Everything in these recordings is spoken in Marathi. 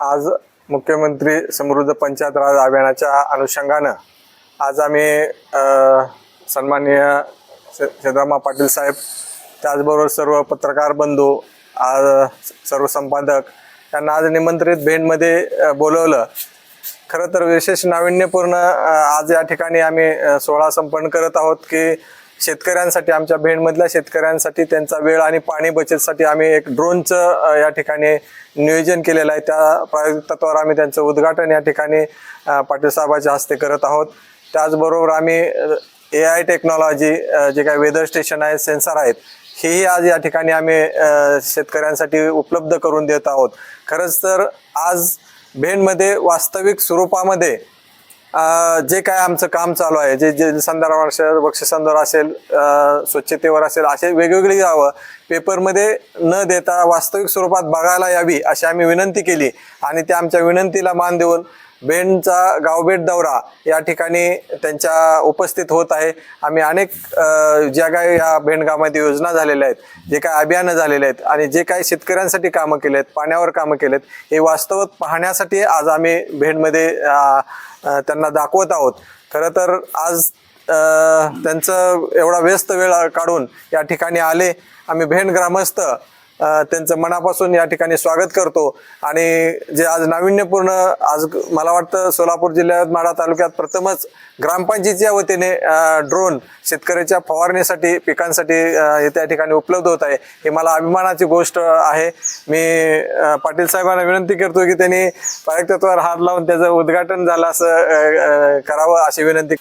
आज मुख्यमंत्री समृद्ध पंचायत राज अभियानाच्या अनुषंगानं आज आम्ही सन्माननीय सिद्धरामा पाटील साहेब त्याचबरोबर सर्व पत्रकार बंधू आज सर्व संपादक यांना आज निमंत्रित भेंडमध्ये बोलवलं. खरं तर विशेष नाविन्यपूर्ण आज या ठिकाणी आम्ही सोहळा संपन्न करत आहोत की शेतकऱ्यांसाठी आमच्या भेंडमधल्या शेतकऱ्यांसाठी त्यांचा वेळ आणि पाणी बचतसाठी आम्ही एक ड्रोनचं या ठिकाणी नियोजन केलेलं आहे. त्या प्रायोगिक तत्वावर आम्ही त्यांचं उद्घाटन या ठिकाणी अ, पाटील हस्ते करत आहोत. त्याचबरोबर आम्ही ए आय टेक्नॉलॉजी जे काही वेदर स्टेशन आहेत सेन्सर आहेत हेही आज या ठिकाणी आम्ही शेतकऱ्यांसाठी उपलब्ध करून देत आहोत. खरंच तर आज भेंडमध्ये वास्तविक स्वरूपामध्ये जे काय आमचं काम चालू आहे जे जे संदर्भावर असेल बक्षिसांवर असेल स्वच्छतेवर असेल असे वेगवेगळी गावं पेपरमध्ये न देता वास्तविक स्वरूपात बघायला यावी अशी आम्ही विनंती केली आणि त्या आमच्या विनंतीला मान देऊन भेंडचा गावभेट दौरा या ठिकाणी त्यांच्या उपस्थित होत आहे. आम्ही अनेक ज्या काही या भेंडगावामध्ये योजना झालेल्या आहेत जे काय अभियानं झालेले आहेत आणि जे काही शेतकऱ्यांसाठी कामं केले आहेत पाण्यावर कामं केलेत हे वास्तवात पाहण्यासाठी आज आम्ही भेंडमध्ये त्यांना दाखवत आहोत. खरं तर आज त्यांचं एवढा व्यस्त वेळ काढून या ठिकाणी आले. आम्ही भेंड ग्रामस्थ त्यांचं मनापासून या ठिकाणी स्वागत करतो. आणि जे आज नाविन्यपूर्ण आज मला वाटतं सोलापूर जिल्ह्यात माढा तालुक्यात प्रथमच ग्रामपंचायतीच्या वतीने ड्रोन शेतकऱ्याच्या फवारणीसाठी पिकांसाठी हे त्या ठिकाणी उपलब्ध होत आहे. हे मला अभिमानाची गोष्ट आहे. मी पाटील साहेबांना विनंती करतो की त्यांनी पारकतत्वावर हात लावून त्याचं उद्घाटन झालं असं करावं अशी विनंती.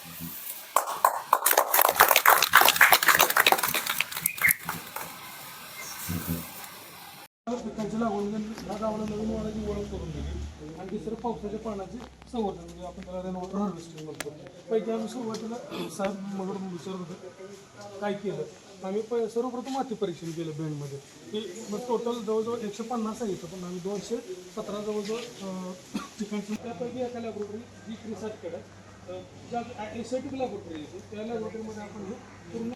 गावाला नवीन वाणाची ओळख करून दिली. आणि दुसरं पावसाच्या पाण्याचे संवर्धन म्हणजे आपण त्याला रेनवॉटर हार्वेस्टिंग म्हणतो. पैकी आम्ही सुरुवातीला साहेब मगड मुंडीसर काय केलं? आम्ही प सर्वप्रथम माती परीक्षण केलं बेंडमध्ये की मग टोटल जवळजवळ एकशे पन्नास आहे पण आम्ही दोनशे सतरा जवळजवळ अं, ठिकाणची त्यापैकी एका लॅबोरेटरी जी रिसर्च केलं. ज्या एसेटिक लॅबोरेटरी आहे त्या लॅबोरेटरीमध्ये आपण हे पूर्ण